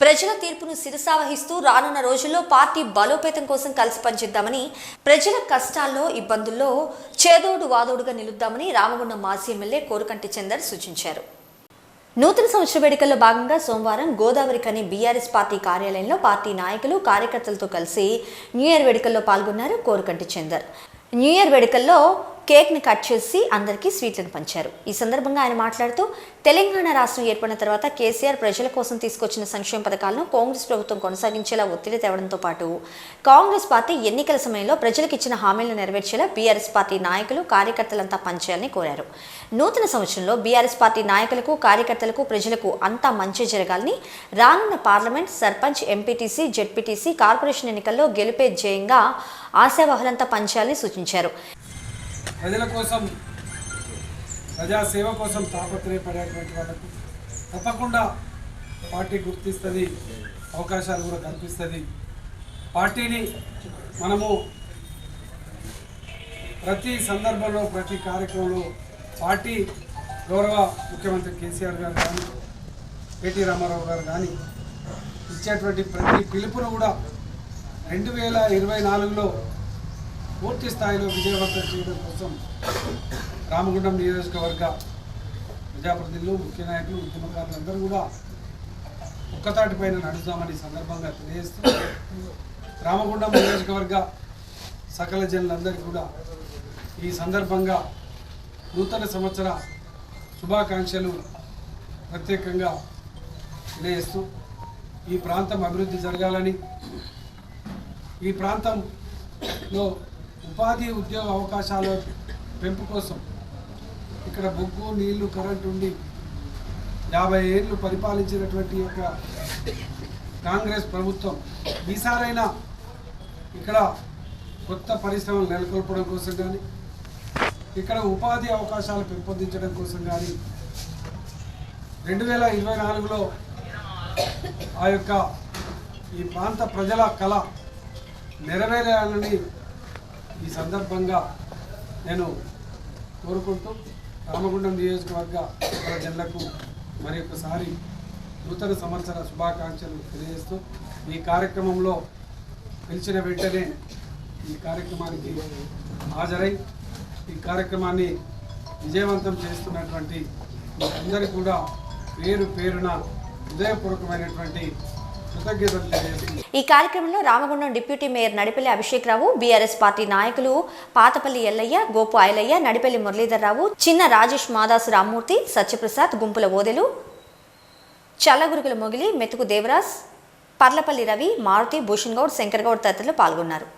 ప్రజల తీర్పును శిరసావహిస్తూ రానున్న రోజుల్లో పార్టీ బలోపేతం కోసం కలిసి పనిచేద్దామని ప్రజల కష్టాల్లో ఇబ్బందుల్లో చేదోడు వాదోడుగా నిలుద్దామని రామగుండం మాజీ ఎమ్మెల్యే కోరుకంటి చందర్ సూచించారు. నూతన సంవత్సర వేడుకల్లో భాగంగా సోమవారం గోదావరి కని బీఆర్ఎస్ పార్టీ కార్యాలయంలో పార్టీ నాయకులు కార్యకర్తలతో కలిసి న్యూ ఇయర్ వేడుకల్లో పాల్గొన్నారు కోరుకంటి చందర్. న్యూ ఇయర్ వేడుకల్లో కేక్ని కట్ చేసి అందరికీ స్వీట్లను పంచారు. ఈ సందర్భంగా ఆయన మాట్లాడుతూ తెలంగాణ రాష్ట్రం ఏర్పడిన తర్వాత కేసీఆర్ ప్రజల కోసం తీసుకొచ్చిన సంక్షేమ పథకాలను కాంగ్రెస్ ప్రభుత్వం కొనసాగించేలా ఒత్తిడి తేవడంతో పాటు కాంగ్రెస్ పార్టీ ఎన్నికల సమయంలో ప్రజలకు ఇచ్చిన హామీలను నెరవేర్చేలా బీఆర్ఎస్ పార్టీ నాయకులు కార్యకర్తలంతా పనిచేయాలని కోరారు. నూతన సంవత్సరంలో బీఆర్ఎస్ పార్టీ నాయకులకు కార్యకర్తలకు ప్రజలకు అంతా మంచి జరగాలని రానున్న parliament sarpanch MPTC ZPTC corporation ఎన్నికల్లో గెలిపే జయంగా ఆశావహులంతా పనిచేయాలని సూచించారు. ప్రజల కోసం ప్రజాసేవ కోసం తాపత్రయపడేటువంటి వాళ్ళకు తప్పకుండా పార్టీ గుర్తిస్తుంది అవకాశాలు కూడా కల్పిస్తుంది. పార్టీని మనము ప్రతి సందర్భంలో ప్రతి కార్యక్రమంలో పార్టీ గౌరవ ముఖ్యమంత్రి కేసీఆర్ గారు కానీ కేటీ రామారావు గారు కానీ ఇచ్చేటువంటి ప్రతి పిలుపును కూడా రెండు వేల ఇరవై నాలుగులో పూర్తి స్థాయిలో విజయవంతం చేయడం కోసం రామగుండం నియోజకవర్గ ప్రజాప్రతినిధులు ముఖ్య నాయకులు ఉద్యమకారులందరూ కూడా ఒక్కతాటిపైన నడుస్తామని ఈ సందర్భంగా తెలియజేస్తూ రామగుండం నియోజకవర్గ సకల జనులందరికీ కూడా ఈ సందర్భంగా నూతన సంవత్సర శుభాకాంక్షలు ప్రత్యేకంగా తెలియజేస్తూ ఈ ప్రాంతం అభివృద్ధి జరగాలని ఈ ప్రాంతంలో ఉపాధి ఉద్యోగ అవకాశాల పెంపు కోసం ఇక్కడ బొగ్గు నీళ్ళు కరెంట్ ఉండి యాభై ఏళ్ళు పరిపాలించినటువంటి యొక్క కాంగ్రెస్ ప్రభుత్వం ఈసారైనా ఇక్కడ కొత్త పరిశ్రమలు నెలకొల్పడం కోసం కానీ ఇక్కడ ఉపాధి అవకాశాలు పెంపొందించడం కోసం కానీ రెండు వేల ఇరవై నాలుగులో ఆ యొక్క ఈ ప్రాంత ప్రజల కళ నెరవేరాలని ఈ సందర్భంగా నేను కోరుకుంటూ రామగుండం నియోజకవర్గ ప్రజలకు మరి ఒకసారి నూతన సంవత్సర శుభాకాంక్షలు తెలియజేస్తూ ఈ కార్యక్రమంలో పిలిచిన వెంటనే ఈ కార్యక్రమానికి హాజరై ఈ కార్యక్రమాన్ని విజయవంతం చేస్తున్నటువంటి అందరికీ కూడా పేరు పేరున హృదయపూర్వకమైనటువంటి ఈ కార్యక్రమంలో Ramagundam deputy mayor Nadipalli Abhishek Rao BRS party నాయకులు పాతపల్లి ఎల్లయ్య గోపు ఐలయ్య నడిపల్లి మురళీధరరావు చిన్న రాజేష్ మాదాసు రామ్మూర్తి సత్యప్రసాద్ గుంపుల ఓదెలు చల్లగురుగుల మొగిలి మెతుకు దేవరాజ్ పర్లపల్లి రవి మారుతి భూషణ్ గౌడ్ శంకర్ గౌడ్ తదితరులు పాల్గొన్నారు.